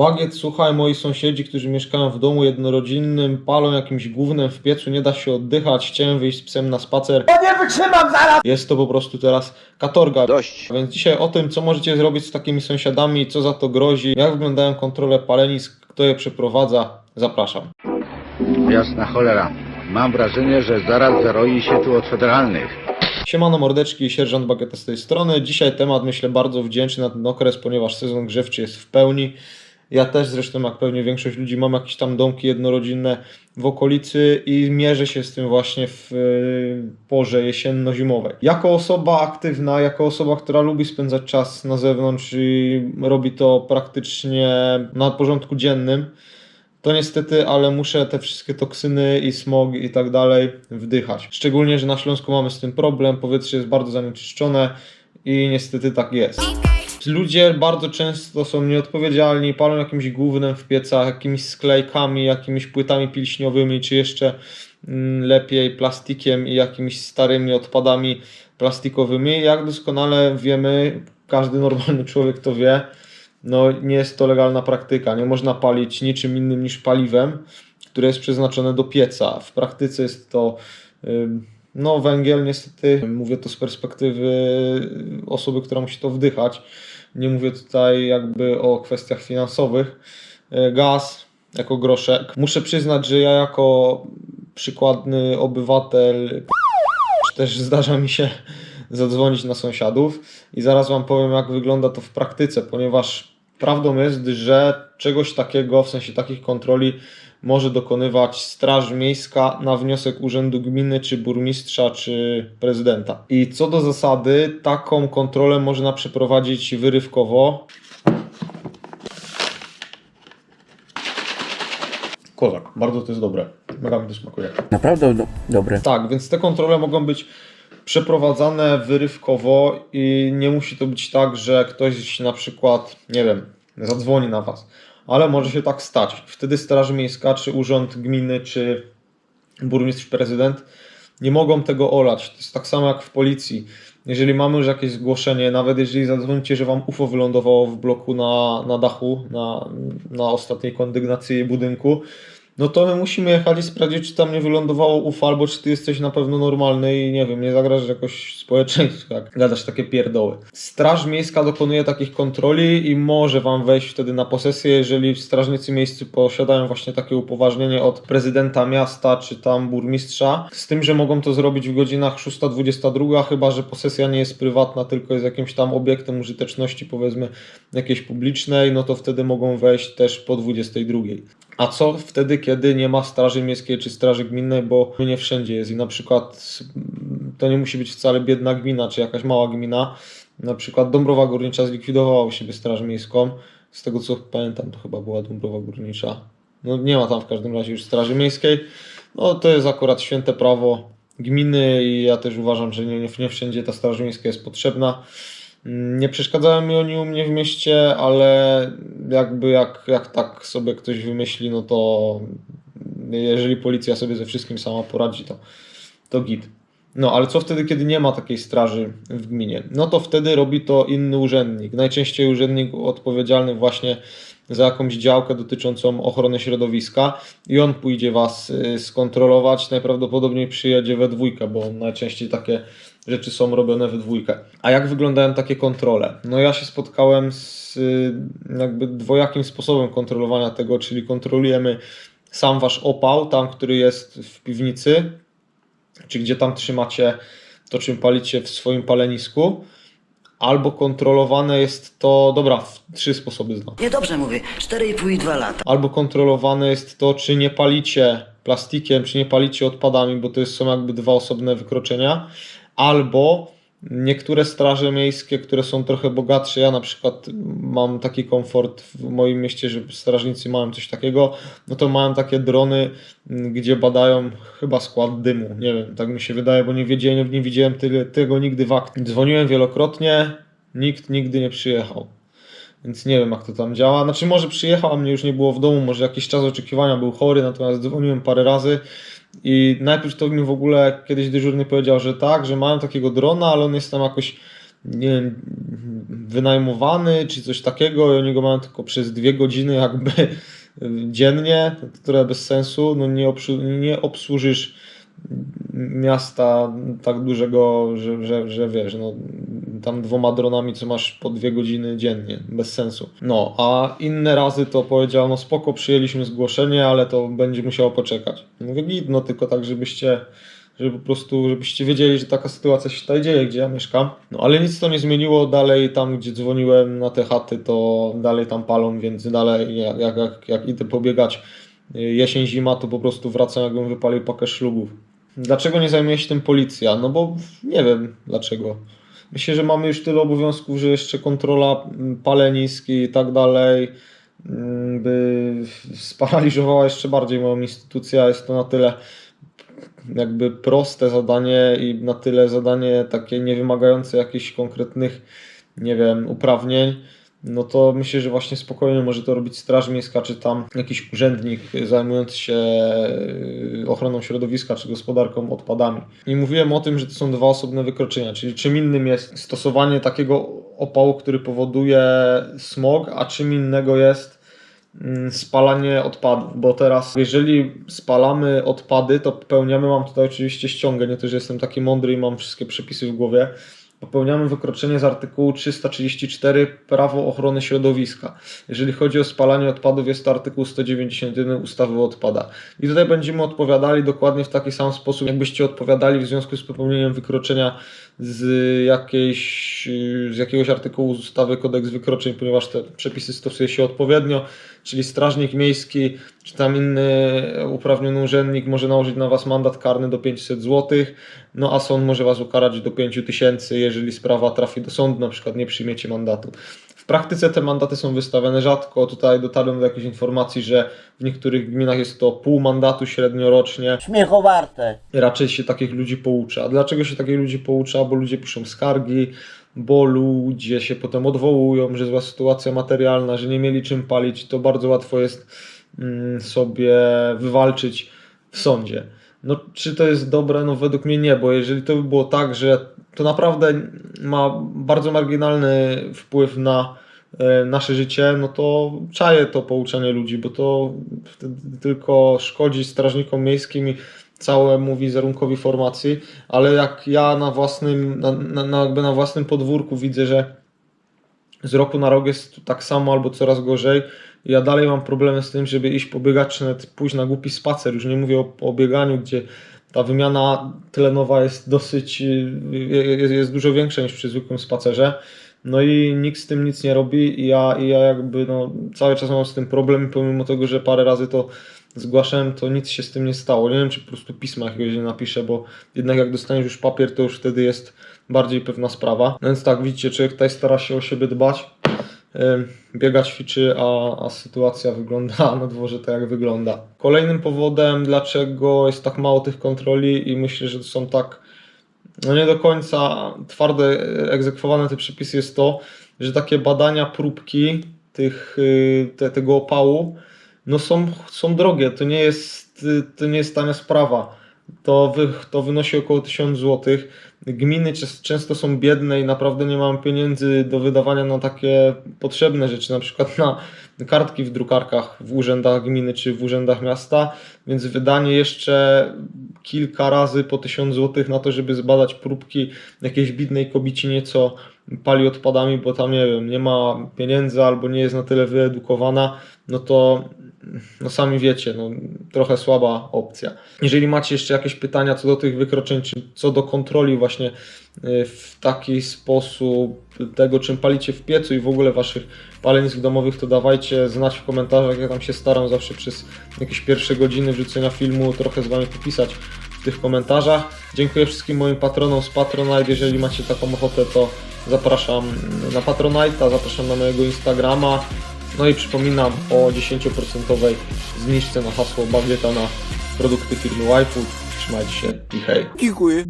Bagiet, słuchaj, moi sąsiedzi, którzy mieszkają w domu jednorodzinnym, palą jakimś gównem w piecu, nie da się oddychać, chciałem wyjść z psem na spacer. Nie wytrzymam zaraz! Jest to po prostu teraz katorga. Dość. Więc dzisiaj o tym, co możecie zrobić z takimi sąsiadami, co za to grozi, jak wyglądają kontrole palenisk, kto je przeprowadza, zapraszam. Jasna cholera. Mam wrażenie, że zaraz zaroi się tu od federalnych. Siemano mordeczki, sierżant Bagieta z tej strony. Dzisiaj temat myślę bardzo wdzięczny na ten okres, ponieważ sezon grzewczy jest w pełni. Ja też zresztą, jak pewnie większość ludzi, mam jakieś tam domki jednorodzinne w okolicy i mierzę się z tym właśnie w y, porze jesienno-zimowej. Jako osoba aktywna, jako osoba, która lubi spędzać czas na zewnątrz i robi to praktycznie na porządku dziennym, to niestety, ale muszę te wszystkie toksyny i smog i tak dalej wdychać. Szczególnie, że na Śląsku mamy z tym problem, powietrze jest bardzo zanieczyszczone i niestety tak jest. Ludzie bardzo często są nieodpowiedzialni, palą jakimś gównem w piecach, jakimiś sklejkami, jakimiś płytami pilśniowymi, czy jeszcze mm, lepiej plastikiem i jakimiś starymi odpadami plastikowymi. Jak doskonale wiemy, każdy normalny człowiek to wie, no nie jest to legalna praktyka. Nie można palić niczym innym niż paliwem, które jest przeznaczone do pieca. W praktyce jest to no węgiel niestety, mówię to z perspektywy osoby, która musi to wdychać. Nie mówię tutaj jakby o kwestiach finansowych. E, Gaz jako groszek. Muszę przyznać, że ja jako przykładny obywatel też zdarza mi się zadzwonić na sąsiadów i zaraz Wam powiem, jak wygląda to w praktyce, ponieważ prawdą jest, że czegoś takiego, w sensie takich kontroli, może dokonywać Straż Miejska na wniosek Urzędu Gminy, czy burmistrza, czy prezydenta. I co do zasady, taką kontrolę można przeprowadzić wyrywkowo. Kozak, bardzo to jest dobre. Mega mi to smakuje. Naprawdę do, dobre. Tak, więc te kontrole mogą być przeprowadzane wyrywkowo i nie musi to być tak, że ktoś na przykład, nie wiem, zadzwoni na Was, ale może się tak stać. Wtedy Straż Miejska, czy Urząd Gminy, czy burmistrz, prezydent nie mogą tego olać. To jest tak samo jak w policji. Jeżeli mamy już jakieś zgłoszenie, nawet jeżeli zadzwonicie, że Wam UFO wylądowało w bloku na, na dachu, na, na ostatniej kondygnacji budynku, no to my musimy jechać i sprawdzić, czy tam nie wylądowało UFO, albo czy ty jesteś na pewno normalny i nie wiem, nie zagrażasz jakoś społeczeństwu, jak gadasz takie pierdoły. Straż Miejska dokonuje takich kontroli i może wam wejść wtedy na posesję, jeżeli strażnicy miejscy posiadają właśnie takie upoważnienie od prezydenta miasta, czy tam burmistrza, z tym, że mogą to zrobić w godzinach 6-22, chyba, że posesja nie jest prywatna, tylko jest jakimś tam obiektem użyteczności, powiedzmy, jakiejś publicznej, no to wtedy mogą wejść też po 22. A co wtedy, kiedy nie ma straży miejskiej czy straży gminnej, bo nie wszędzie jest i na przykład mm, to nie musi być wcale biedna gmina czy jakaś mała gmina. Na przykład Dąbrowa Górnicza zlikwidowała u siebie straż miejską. Z tego co pamiętam, to chyba była Dąbrowa Górnicza. No nie ma tam w każdym razie już straży miejskiej. No to jest akurat święte prawo gminy i ja też uważam, że nie, nie, nie wszędzie ta straż miejska jest potrzebna. Nie przeszkadzają mi oni u mnie w mieście, ale jakby jak, jak tak sobie ktoś wymyśli, no to jeżeli policja sobie ze wszystkim sama poradzi, to, to git. No ale co wtedy, kiedy nie ma takiej straży w gminie? No to wtedy robi to inny urzędnik. Najczęściej urzędnik odpowiedzialny właśnie za jakąś działkę dotyczącą ochrony środowiska i on pójdzie Was y, skontrolować. Najprawdopodobniej przyjedzie we dwójkę, bo najczęściej takie rzeczy są robione we dwójkę. A jak wyglądają takie kontrole? No ja się spotkałem z y, jakby dwojakim sposobem kontrolowania tego, czyli kontrolujemy sam Wasz opał, tam, który jest w piwnicy, czy gdzie tam trzymacie to, czym palicie w swoim palenisku, albo kontrolowane jest to, dobra, w trzy sposoby znam. Niedobrze mówię, 4,5 i 2 lata. Albo kontrolowane jest to, czy nie palicie plastikiem, czy nie palicie odpadami, bo to są jakby dwa osobne wykroczenia, albo niektóre straże miejskie, które są trochę bogatsze, ja na przykład mam taki komfort w moim mieście, że strażnicy mają coś takiego, no to mają takie drony, gdzie badają chyba skład dymu, nie wiem, tak mi się wydaje, bo nie wiedziałem, nie widziałem tyle, tego nigdy w akcji. Dzwoniłem wielokrotnie, nikt nigdy nie przyjechał. Więc nie wiem, jak to tam działa. Znaczy, może przyjechał, a mnie już nie było w domu, może jakiś czas oczekiwania był chory, natomiast dzwoniłem parę razy. I najpierw to mi w ogóle kiedyś dyżurny powiedział, że tak, że mają takiego drona, ale on jest tam jakoś nie wiem, wynajmowany czy coś takiego i oni go mają tylko przez dwie godziny jakby dziennie, które bez sensu, no nie, nie obsłużysz miasta tak dużego, że, że, że wiesz, no tam dwoma dronami, co masz po dwie godziny dziennie, bez sensu. No, a inne razy to powiedział, no spoko, przyjęliśmy zgłoszenie, ale to będzie musiało poczekać. Mówię, git, no tylko tak, żebyście żeby po prostu, żebyście wiedzieli, że taka sytuacja się tutaj dzieje, gdzie ja mieszkam. No ale nic to nie zmieniło, dalej tam, gdzie dzwoniłem na te chaty, to dalej tam palą, więc dalej jak, jak, jak, jak idę pobiegać y, jesień, zima, to po prostu wracam, jakbym wypalił pakę szlugów. Dlaczego nie zajmuje się tym policja? No bo nie wiem dlaczego. Myślę, że mamy już tyle obowiązków, że jeszcze kontrola mm, palenisk i tak dalej mm, by sparaliżowała jeszcze bardziej moją instytucję, jest to na tyle jakby proste zadanie i na tyle zadanie takie niewymagające jakichś konkretnych, nie wiem, uprawnień, no to myślę, że właśnie spokojnie może to robić Straż Miejska, czy tam jakiś urzędnik zajmujący się y, ochroną środowiska, czy gospodarką odpadami. I mówiłem o tym, że to są dwa osobne wykroczenia, czyli czym innym jest stosowanie takiego opału, który powoduje smog, a czym innego jest mm, spalanie odpadów, bo teraz jeżeli spalamy odpady, to popełniamy, mam tutaj oczywiście ściągę, nie to, że jestem taki mądry i mam wszystkie przepisy w głowie, popełniamy wykroczenie z artykułu 334 Prawo ochrony środowiska. Jeżeli chodzi o spalanie odpadów, jest to artykuł 191 ustawy o odpadach. I tutaj będziemy odpowiadali dokładnie w taki sam sposób, jakbyście odpowiadali w związku z popełnieniem wykroczenia z, jakiejś, z jakiegoś artykułu ustawy kodeks wykroczeń, ponieważ te przepisy stosuje się odpowiednio, czyli strażnik miejski czy tam inny uprawniony urzędnik może nałożyć na Was mandat karny do 500 zł, no a sąd może Was ukarać do 5000, jeżeli sprawa trafi do sądu, na przykład nie przyjmiecie mandatu. W praktyce te mandaty są wystawiane rzadko. Tutaj dotarłem do jakiejś informacji, że w niektórych gminach jest to pół mandatu średnio rocznie Śmiechowarte. raczej się takich ludzi poucza. A dlaczego się takich ludzi poucza? Bo ludzie piszą skargi, bo ludzie się potem odwołują, że zła sytuacja materialna, że nie mieli czym palić. To bardzo łatwo jest mm, sobie wywalczyć w sądzie. No, czy to jest dobre? No, według mnie nie, bo jeżeli to by było tak, że to naprawdę ma bardzo marginalny wpływ na e, nasze życie, no to czaję to pouczanie ludzi, bo to tylko szkodzi strażnikom miejskim i całemu wizerunkowi formacji, ale jak ja na własnym, na, na, na, jakby na własnym podwórku widzę, że z roku na rok jest tak samo albo coraz gorzej, ja dalej mam problemy z tym, żeby iść pobiegać, czy nawet pójść na głupi spacer. Już nie mówię o, o bieganiu, gdzie ta wymiana tlenowa jest dosyć, y, jest, jest dużo większa niż przy zwykłym spacerze. No i nikt z tym nic nie robi i ja, i ja jakby no, cały czas mam z tym problem, pomimo tego, że parę razy to zgłaszałem, to nic się z tym nie stało. Nie wiem, czy po prostu pisma jakiegoś nie napiszę, bo jednak jak dostaniesz już papier, to już wtedy jest bardziej pewna sprawa. No więc tak, widzicie, człowiek tutaj stara się o siebie dbać, biega, ćwiczy, a, a sytuacja wygląda na dworze tak jak wygląda. Kolejnym powodem, dlaczego jest tak mało tych kontroli i myślę, że są tak no nie do końca twardo egzekwowane te przepisy jest to, że takie badania próbki tych, y, te, tego opału no są, są drogie. To nie jest, y, to nie jest tania sprawa. To, wy, to wynosi około 1000 zł. Gminy często są biedne i naprawdę nie mają pieniędzy do wydawania na takie potrzebne rzeczy, na przykład na kartki w drukarkach w urzędach gminy czy w urzędach miasta, więc wydanie jeszcze kilka razy po 1000 zł na to, żeby zbadać próbki jakiejś bidnej kobicinie, co pali odpadami, bo tam nie wiem, nie ma pieniędzy albo nie jest na tyle wyedukowana, no to no sami wiecie, no, trochę słaba opcja. Jeżeli macie jeszcze jakieś pytania co do tych wykroczeń, czy co do kontroli właśnie y, w taki sposób tego, czym palicie w piecu i w ogóle waszych palenisk domowych, to dawajcie znać w komentarzach. Ja tam się staram zawsze przez jakieś pierwsze godziny wrzucenia filmu trochę z wami popisać w tych komentarzach. Dziękuję wszystkim moim patronom z Patronite. Jeżeli macie taką ochotę, to zapraszam na Patronite'a, zapraszam na mojego Instagrama. No i przypominam o 10% zniżce na hasło Bagieta na produkty firmy Waifu. Trzymajcie się i hej. Dziękuję.